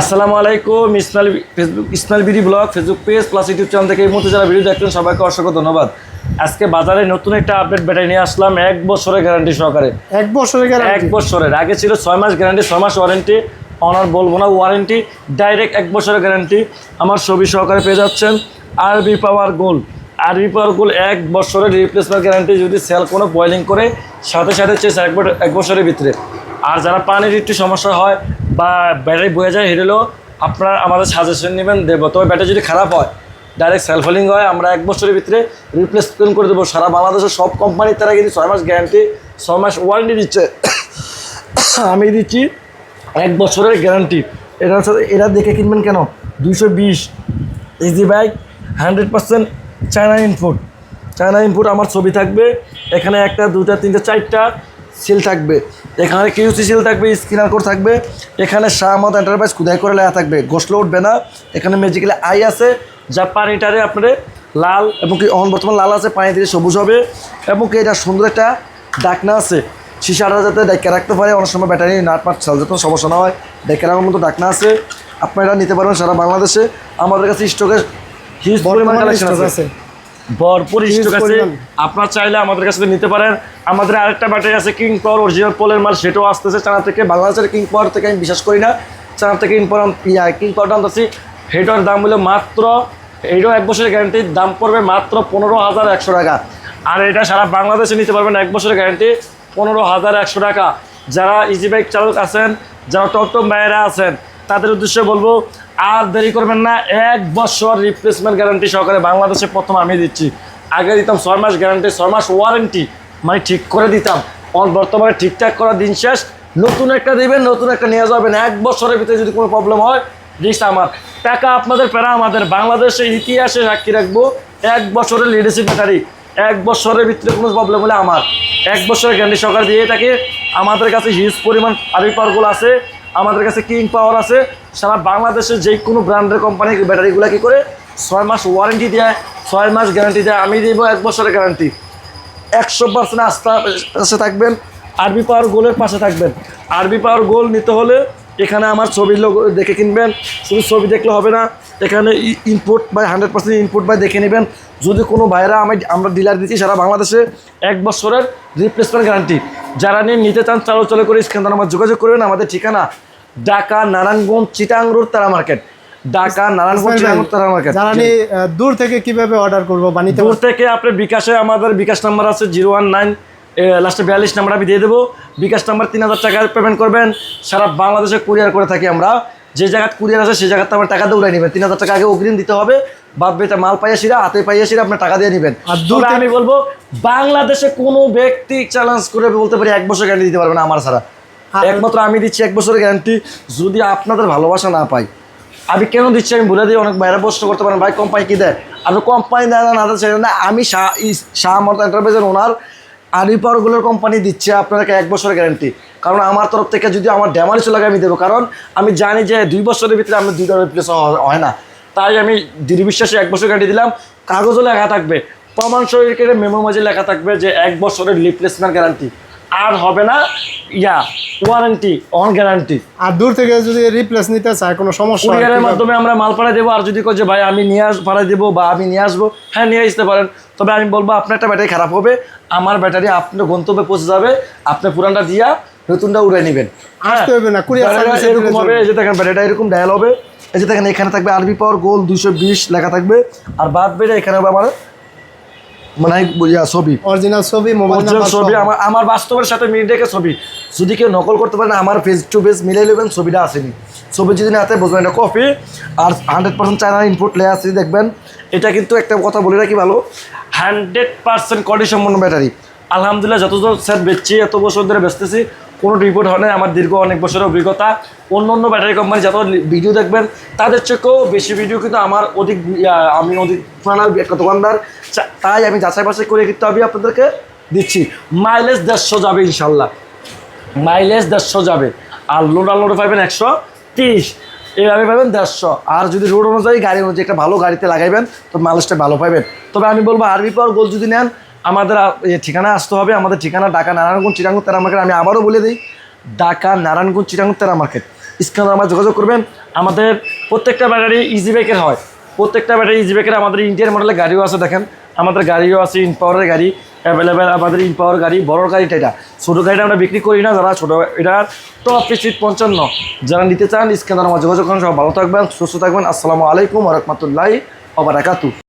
আসসালামু আলাইকুম Ismail Facebook Ismail BD blog Facebook page plus YouTube channel থেকে এই মুহূর্তে যারা ভিডিও দেখছেন সবাইকে অসংখ্য ধন্যবাদ। আজকে বাজারে নতুন একটা আপডেট ব্যাটারি নিয়ে আসলাম এক বছরের গ্যারান্টি সহকারে। এক বছরের এক বছরের আগে ছিল ছয় মাস গ্যারান্টি ছয় মাস ওয়ারেন্টি অনার বলব না ওয়ারেন্টি ডাইরেক্ট এক বছরের গ্যারান্টি আমার ছবি সহকারে পেয়ে যাচ্ছেন আরবি পাওয়ার গোল্ড আরবি পাওয়ার গোল্ড এক বছরের রিপ্লেসমেন্ট গ্যারান্টি যদি সেল কোনো বয়েলিং করে সাথে সাথে চেয়েছে এক বছরের ভিতরে। আর যারা পানির একটু সমস্যা হয় বা ব্যাটারি বয়ে যায় হেরেলেও আপনারা আমাদের সাজেশন নেবেন দেবো। তবে ব্যাটারি যদি খারাপ হয় ডাইরেক্ট সেলফ হোলিং হয়, আমরা এক বছরের ভিতরে রিপ্লেসমেন্ট করে দেবো। সারা বাংলাদেশের সব কোম্পানির তারা কিন্তু ছয় মাস গ্যারান্টি ছয় মাস ওয়ারেন্টি দিচ্ছে। আমি দিচ্ছি এক বছরের গ্যারান্টি এটার সাথে এরা দেখে কিনবেন কেন? দুশো বিশ easy bike hundred percent China input China input আমার ছবি থাকবে। এখানে একটা দুটা তিনটা, চারটা সিল থাকবে। এখানে কিউসি সিল থাকবে স্ক্রিনার কোড থাকবে। এখানে শাহমদ এন্টারপ্রাইজ খুদাই করে লেখা থাকবে গোসলো উঠবে না। এখানে ম্যাজিক্যালি আই আছে যা পানিটারে আপনার লাল এবং কি অন বর্তমান লাল আছে পানি দিয়ে সবুজ হবে। এবং কি এটা সুন্দর একটা ডাকনা আছে। সিসাটা যাতে ডেকে রাখতে পারে অনেক সময় ব্যাটারি নাট মাট চাল যাতে সমস্যা না হয় ডেকে রাখার মতো ডাকনা আছে। আপনারা নিতে পারবেন সারা বাংলাদেশে। আমাদের কাছে স্টকের হিউজ পরিমাণ কালেকশন আছে। ভরপুর স্টক আছে। আপনার চাইলে আমাদের কাছে নিতে পারেন। আমাদের আরেকটা ব্যাটারি আছে কিং পাওয়ার অরিজিনাল পোলের মাল সেটাও আসতেছে চানা থেকে। বাংলাদেশের কিং পাওয়ার থেকে আমি বিশ্বাস করি না। চানা থেকে কিং পাওয়ার কিং পাওয়ারটা আনতেছি। সেটার দাম হলো মাত্র এইটাও এক বছরের গ্যারান্টির দাম পড়বে মাত্র পনেরো হাজার একশো টাকা। আর এটা সারা বাংলাদেশে নিতে পারবেন এক বছরের গ্যারান্টি পনেরো হাজার একশো টাকা। যারা ইজি বাইক চালক আছেন যারা টমটম বাইরা আছেন তাদের উদ্দেশ্যে বলব, আর দেরি করবেন না, এক বছর রিপ্লেসমেন্ট গ্যারান্টি সহকারে বাংলাদেশে প্রথম আমি দিচ্ছি। আগে দিতাম ছয় মাস গ্যারান্টি ছয় মাস ওয়ারেন্টি মানে ঠিক করে দিতাম। বর্তমানে ঠিকঠাক করার দিন শেষ। নতুন একটা দিবেন, নতুন একটা নিয়ে যাবেন। এক বছরের ভিতরে যদি কোনো প্রবলেম হয় রিস্ক আমার। টাকা আপনাদের প্যারা আমাদের। বাংলাদেশের ইতিহাসে সাক্ষী রাখব, এক বছরের লিডারশিপ ব্যাটারি এক বছরের ভিতরে কোনো প্রবলেম হলে আমার। এক বছরের গ্যারান্টি সরকার দিয়ে থাকে। আমাদের কাছে হিউজ পরিমাণ পাওয়ারগুলো আছে। আমাদের কাছে কিং পাওয়ার আছে। সারা বাংলাদেশের যে কোনো ব্র্যান্ডের কোম্পানি ব্যাটারিগুলো কী করে? ছয় মাস ওয়ারেন্টি দেয়, ছয় মাস গ্যারান্টি দেয়। আমি দিব এক বছরের গ্যারান্টি একশো পার্সেন্ট আস্থা পাশে থাকবেন, আরবি পাওয়ার গোলের পাশে থাকবেন। আরবি পাওয়ার গোল নিতে হলে এখানে আমার ছবি দেখে কিনবেন। শুধু ছবি দেখলে হবে না, এখানে input by hundred percent input by দেখে নেবেন। যদি কোনো ভাইরা আমি, আমরা ডিলার দিচ্ছি সারা বাংলাদেশে, এক বছরের রিপ্লেসমেন্ট গ্যারান্টি যারা নিয়ে নিতে চান চালু চালু করে স্ক্যান আমার যোগাযোগ করবেন। আমাদের ঠিকানা Dhaka Narayanganj Chittagong road Tara market. Dhaka Narayanganj Chittagong market. আহ, দূর থেকে কীভাবে অর্ডার করব বা নিতে দূর থেকে আপনার বিকাশে আমাদের বিকাশ নাম্বার আছে জিরো ওয়ান নাইন লাস্টে বিয়াল্লিশ নাম্বার আমি দিয়ে দেবো। বিকাশ নাম্বার তিন হাজার টাকা পেমেন্ট করবেন। সারা বাংলাদেশে কুরিয়ার করে থাকি আমরা। যে জায়গায় কুরিয়ার আছে সেই জায়গাতে আমার টাকা দিয়ে উড়াই নেবেন। তিন হাজার টাকা আগে অগ্রিম দিতে হবে। বাদ বেটা মাল পাইয়া সিরা হাতে পাইয়া সিরা আপনার টাকা দিয়ে নেবেন। আর দূর আমি বলব বাংলাদেশে কোনো ব্যক্তি চ্যালেঞ্জ করে বলতে পারি এক বছর গ্যারান্টি দিতে পারবে না আমার ছাড়া। একমাত্র আমি দিচ্ছি এক বছরের গ্যারান্টি যদি আপনাদের ভালোবাসা না পাই। আমি কেন দিচ্ছি আমি বলে দিই, অনেক বাইরে প্রশ্ন করতে পারেন, ভাই কোম্পানি কী দেয়? আপনি কোম্পানি দেয় না না দেয় না, আমি শাহ শাহ মত এন্টারপ্রাইজের ওনার আরি পাওয়ারগুলোর কোম্পানি দিচ্ছে আপনাকে এক বছরের গ্যারান্টি কারণ আমার তরফ থেকে যদি আমার ড্যামারিজ লাগে আমি দেবো। কারণ আমি জানি যে দুই বছরের ভিতরে আমি দুইটা রিপ্লেস হয় না। তাই আমি দৃঢ় বিশ্বাসে এক বছর গ্যারান্টি দিলাম। কাগজও লেখা থাকবে। প্রমাণ শরীরকে মেমো মাঝে লেখা থাকবে যে এক বছরের রিপ্লেসমেন্ট গ্যারান্টি আর হবে না ইয়া ওয়ারেন্টি অন গ্যারান্টি আর দূর থেকে যদি রিপ্লেস নিতে চায় কোনো সমস্যা কুরিয়ারের মাধ্যমে আমরা মাল পাঠাই দেবো আর যদি কই যে ভাই আমি নিয়ে আস পাঠাই দেবো বা আমি নিয়ে আসব হ্যাঁ নিয়ে আসতে পারেন। তবে আমি বলব আপনার একটা ব্যাটারি খারাপ হবে আমার ব্যাটারি আপনার গন্তব্যে পৌঁছে যাবে আপনি পুরানটা দিয়া নতুনটা উড়ে নেবেন। হ্যাঁ আসতে হবে না, ব্যাটারিটা এরকম হবে এই যে দেখেন ব্যাটারিটা এরকম ডায়াল হবে এই যে দেখেন এখানে থাকবে আরবি পাওয়ার গোল দুইশো বিশ লেখা থাকবে আর বাদ বেড়ে এখানে হবে আমার মানে ইয়া ছবি। অরিজিনাল ছবি মোবাইল ছবি আমার আমার বাস্তবের সাথে মিল রেখে ছবি। যদি কেউ নকল করতে পারেন আমার ফেস টু ফেস মিলে নেবেন ছবিটা আসেনি। ছবি যদি না হাতে বুঝবেন এটা কপি আর hundred percent China input layer আছে দেখবেন। এটা কিন্তু একটা কথা বলে রাখি ভালো? হান্ড্রেড পার্সেন্ট কোয়ালিটি সম্পন্ন ব্যাটারি আলহামদুলিল্লাহ যত সেট বেচছি এত বছর ধরে বেচতেছি কোনো রিপোর্ট হয় না, আমার দীর্ঘ অনেক বছরের অভিজ্ঞতা। অন্য অন্য ব্যাটারি কোম্পানি যত ভিডিও দেখবেন, তাদের চেয়েও বেশি ভিডিও কিন্তু আমার অধিক আমি অধিক একটা দোকানদার। তাই আমি যাচাই বাছাই করে কিন্তু আমি আপনাদেরকে দিচ্ছি। মাইলেজ দেড়শো যাবে ইনশাল্লাহ। মাইলেজ দেড়শো যাবে। আর লোড আনলোড পাবেন একশো তিরিশ। এইভাবে পাবেন দেড়শো। আর যদি রোড অনুযায়ী গাড়ি অনুযায়ী একটা ভালো গাড়িতে লাগাইবেন, তো মাইলেজটা ভালো পাবেন তবে আমি বলব আরবি পাওয়ার গোল যদি নেন আমাদের ঠিকানা আসতে হবে, আমাদের ঠিকানা ঢাকা নারায়ণগঞ্জ চিরাঙ্গুর তেরা মার্কেট। আমি আবারও বলে দিই, ঢাকা নারায়ণগঞ্জ চিরাঙ্গুর তেরা মার্কেট। স্ক্যানার আমার যোগাযোগ করবেন। আমাদের প্রত্যেকটা ব্যাটারি ইজি বাইকের হয়। প্রত্যেকটা ব্যাটারি ইজি বাইকের আমাদের ইন্ডিয়ান মডেলের গাড়িও আছে, দেখেন। আমাদের গাড়িও আছে ইন পাওয়ারের গাড়ি অ্যাভেলেবেল আমাদের ইন পাওয়ার গাড়ি, বড় গাড়িটা এটা। ছোটো গাড়িটা আমরা বিক্রি করি না, যারা ছোটো এটার টপ স্পিড পঞ্চান্ন। যারা নিতে চান স্ক্যানার আমার যোগাযোগ করেন সব ভালো থাকবেন, সুস্থ থাকবেন। আসসালামু আলাইকুম রহমতুল্লাহ ওবরাকাতু